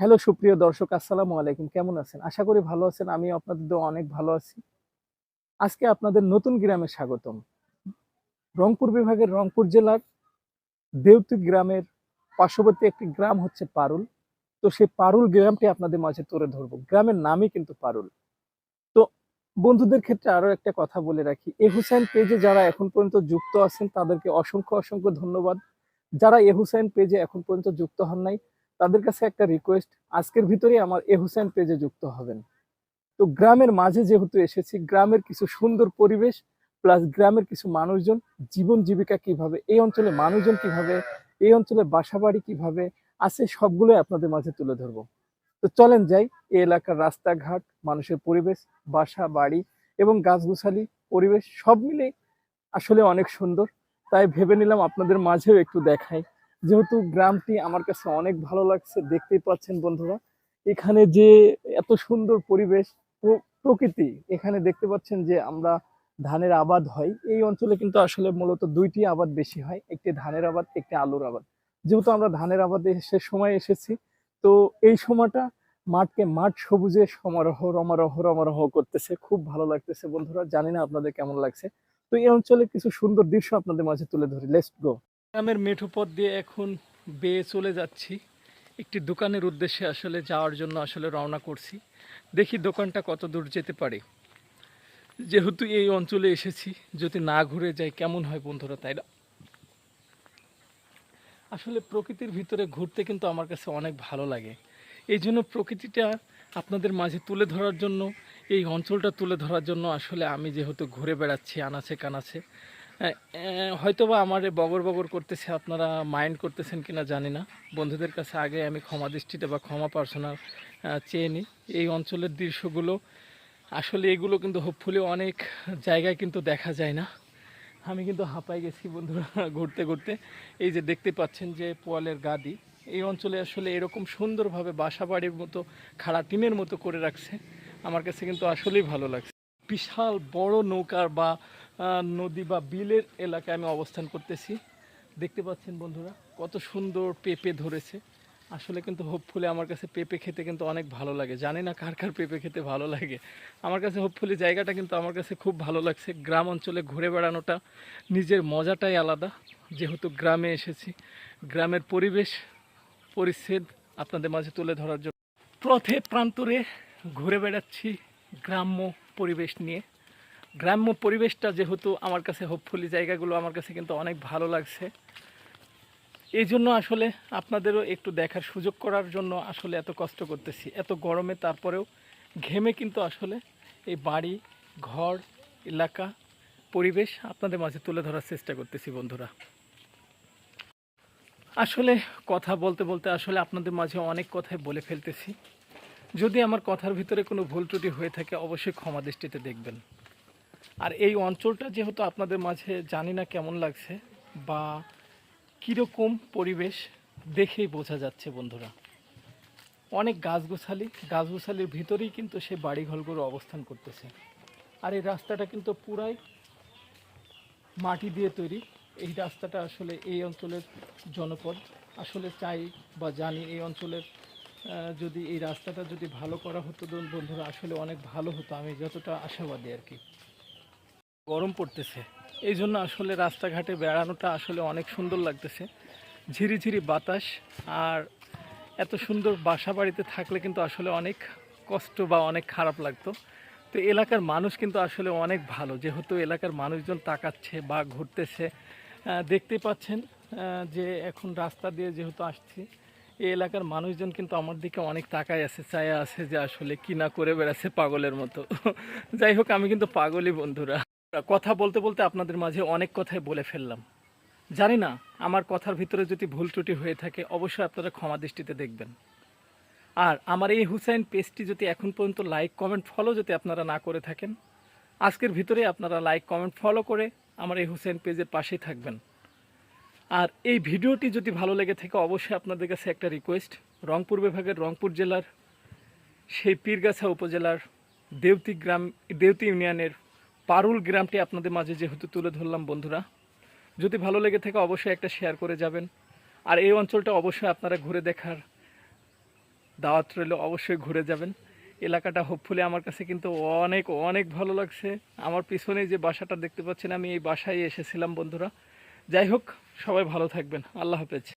Hello, সুপ্রিয় দর্শক, আসসালামু আলাইকুম। কেমন আছেন? আশা করি ভালো আছেন। আমি আপনাদের অনেক ভালো আছি। আজকে আপনাদের নতুন গ্রামে স্বাগতম। রংপুর বিভাগের রংপুর জেলার দেউতি গ্রামের পার্শ্ববর্তী একটি গ্রাম হচ্ছে পারুল। তো সেই পারুল গ্রামটি আপনাদের মাঝে তুলে ধরবো। গ্রামের নামই কিন্তু পারুল। তো বন্ধুদের ক্ষেত্রে আরও একটা কথা বলে রাখি। এ হুসাইন পেজে যারা এখন পর্যন্ত যুক্ত আছেন, তাদেরকে অসংখ্য অসংখ্য ধন্যবাদ। যারা এ হুসাইন পেজে এখন পর্যন্ত যুক্ত হন নাই তাদের কাছে একটা রিকোয়েস্ট আজকের ভিতরে আমার এ হুসেন পেজে যুক্ত হবেন। তো গ্রামের মাঝে যেহেতু এসেছি, গ্রামের কিছু সুন্দর পরিবেশ প্লাস গ্রামের কিছু মানুষজন, জীবন জীবিকা কীভাবে, এই অঞ্চলে মানুষজন কীভাবে, এই অঞ্চলে বাসাবাড়ি কীভাবে, আছে সবগুলোই আপনাদের মাঝে তুলে ধরবো। তো চলেন যাই এই এলাকার রাস্তাঘাট, মানুষের পরিবেশ, বাসা, বাড়ি এবং গাছগুছালি, পরিবেশ, সব মিলে আসলে অনেক সুন্দর। তাই ভেবে নিলাম আপনাদের মাঝেও একটু দেখাই। যেহেতু গ্রামটি আমার কাছে অনেক ভালো লাগছে, দেখতেই পাচ্ছেন বন্ধুরা। এখানে যে এত সুন্দর পরিবেশ প্রকৃতি, এখানে দেখতে পাচ্ছেন যে আমরা ধানের আবাদ হয়। এই অঞ্চলে কিন্তু আসলে মূলত দুইটি আবাদ বেশি হয়, একটি ধানের আবাদ, একটি আলুর আবাদ। যেহেতু আমরা ধানের আবাদে সে সময় এসেছি, তো এই সময়টা মাঠকে মাঠ সবুজে সমারোহ, রমারোহ রমারোহ করতেছে। খুব ভালো লাগতেছে বন্ধুরা, জানি না আপনাদের কেমন লাগছে। তো এই অঞ্চলে কিছু সুন্দর দৃশ্য আপনাদের মাঝে তুলে ধরি। লেটস গো গ্রামের মেঠো পথ দিয়ে এখন বেয়ে চলে যাচ্ছি। একটি দোকানের উদ্দেশ্যে আসলে যাওয়ার জন্য আসলে রওনা করছি। দেখি দোকানটা কত দূর যেতে পারে। যেহেতু এই অঞ্চলে এসেছি, যদি না ঘুরে যাই কেমন হয় বন্ধুরা তাই না? আসলে প্রকৃতির ভিতরে ঘুরতে কিন্তু আমার কাছে অনেক ভালো লাগে। এই জন্য প্রকৃতিটা আপনাদের মাঝে তুলে ধরার জন্য, এই অঞ্চলটা তুলে ধরার জন্য আসলে আমি যেহেতু ঘুরে বেড়াচ্ছি আনাচে কানাচে হয়তোবা আমার বগর বগর করতেছে, আপনারা মাইন্ড করতেছেন কিনা জানি না। বন্ধুদের কাছে আগে আমি ক্ষমা দৃষ্টিতে বা ক্ষমা পার্সোনাল চেয়ে নিই। এই অঞ্চলের দৃশ্যগুলো, আসলে এগুলো কিন্তু হোপফুলি অনেক জায়গায় কিন্তু দেখা যায় না। আমি কিন্তু হাঁপাই গেছি বন্ধুরা ঘুরতে ঘুরতে। এই যে দেখতে পাচ্ছেন যে পোয়ালের গাদি, এই অঞ্চলে আসলে এরকম সুন্দরভাবে বাসা বাড়ির মতো, খাড়া টিনের মতো করে রাখছে। আমার কাছে কিন্তু আসলেই ভালো লাগছে। বিশাল বড় নৌকার বা নদী বা বিলের এলাকায় আমি অবস্থান করতেছি। দেখতে পাচ্ছেন বন্ধুরা, কত সুন্দর পেঁপে ধরেছে। আসলে কিন্তু হোপফুলি আমার কাছে পেঁপে খেতে কিন্তু অনেক ভালো লাগে। জানি না কার কার পেঁপে খেতে ভালো লাগে। আমার কাছে হোপফুলি জায়গাটা কিন্তু আমার কাছে খুব ভালো লাগছে। গ্রাম অঞ্চলে ঘুরে বেড়ানোটা নিজের মজাটাই আলাদা। যেহেতু গ্রামে এসেছি, গ্রামের পরিবেশ, পরিচ্ছেদ আপনাদের মাঝে তুলে ধরার জন্য। পথে প্রান্তরে ঘুরে বেড়াচ্ছি গ্রাম্য পরিবেশ নিয়ে। গ্রাম্য পরিবেশটা যেহেতু আমার কাছে হোপফুলি জায়গাগুলো আমার কাছে কিন্তু অনেক ভালো লাগছে। এই জন্য আসলে আপনাদেরও একটু দেখার সুযোগ করার জন্য আসলে এত কষ্ট করতেছি। এত গরমে তারপরেও ঘেমে কিন্তু আসলে এই বাড়ি, ঘর, এলাকা, পরিবেশ আপনাদের মাঝে তুলে ধরার চেষ্টা করতেছি বন্ধুরা। আসলে কথা বলতে বলতে আসলে আপনাদের মাঝে অনেক কথাই বলে ফেলতেছি। যদি আমার কথার ভিতরে কোনো ভুল ত্রুটি হয়ে থাকে, অবশ্যই ক্ষমা দৃষ্টিতে দেখবেন। আর এই অঞ্চলটা যেহেতু আপনাদের মাঝে জানি না কেমন লাগছে বা কীরকম পরিবেশ দেখেই বোঝা যাচ্ছে বন্ধুরা। অনেক গাছগোছালি, গাছগোছালির ভিতরেই কিন্তু সে বাড়িঘরগুলো অবস্থান করতেছে। আর এই রাস্তাটা কিন্তু পুরাই মাটি দিয়ে তৈরি। এই রাস্তাটা আসলে এই অঞ্চলের জনপদ। আসলে চাই বা জানি এই অঞ্চলের যদি এই রাস্তাটা যদি ভালো করা হতো বন্ধুরা, আসলে অনেক ভালো হতো। আমি যতটা আশাবাদী আর কি। গরম পড়তেছে। এই জন্য আসলে রাস্তাঘাটে বেড়ানোটা আসলে অনেক সুন্দর লাগতেছে। ঝিরিঝিরি বাতাস আর এত সুন্দর বাসা বাড়িতে থাকলে কিন্তু আসলে অনেক কষ্ট বা অনেক খারাপ লাগতো। তো এলাকার মানুষ কিন্তু আসলে অনেক ভালো। যেহেতু এলাকার মানুষজন তাকাচ্ছে বা ঘুরতেছে দেখতে পাচ্ছেন যে এখন রাস্তা দিয়ে যেহেতু আসছি, এই এলাকার মানুষজন কিন্তু আমার দিকে অনেক তাকায় আছে, চায়া আছে যে আসলে কি না করে বেড়াচ্ছে পাগলের মতো। যাই হোক, আমি কিন্তু পাগলই বন্ধুরা। কথা বলতে বলতে আপনাদের মাঝে অনেক কথাই বলে ফেললাম। জানি না, আমার কথার ভিতরে যদি ভুল ত্রুটি হয়ে থাকে, অবশ্যই আপনারা ক্ষমা দৃষ্টিতে দেখবেন। আর আমার এই হুসাইন পেজটি যদি এখন পর্যন্ত লাইক, কমেন্ট, ফলো যদি আপনারা না করে থাকেন, আজকের ভিতরে আপনারা লাইক, কমেন্ট, ফলো করে আমার এই হুসাইন পেজের পাশেই থাকবেন। আর এই ভিডিওটি যদি ভালো লেগে থাকে, অবশ্যই আপনাদের কাছে একটা রিকোয়েস্ট রংপুর বিভাগের রংপুর জেলার সেই পীরগাছা উপজেলার দেউতি গ্রাম, দেউতি ইউনিয়নের পারুল গ্রামটি আপনাদের মাঝে যেহেতু তুলে ধরলাম, বন্ধুরা। যদি ভালো লেগে থাকে, অবশ্যই একটা শেয়ার করে যাবেন। আর এই অঞ্চলটা অবশ্যই আপনারা ঘুরে দেখার দাওয়াত রইল, অবশ্যই ঘুরে যাবেন। এলাকাটা হোপফুলি আমার কাছে কিন্তু অনেক অনেক ভালো লাগছে। আমার পিছনে যে বাসাটা দেখতে পাচ্ছেন, আমি এই বাসায় এসেছিলাম, বন্ধুরা। যাই হোক, সবাই ভালো থাকবেন। আল্লাহ হাফেজ।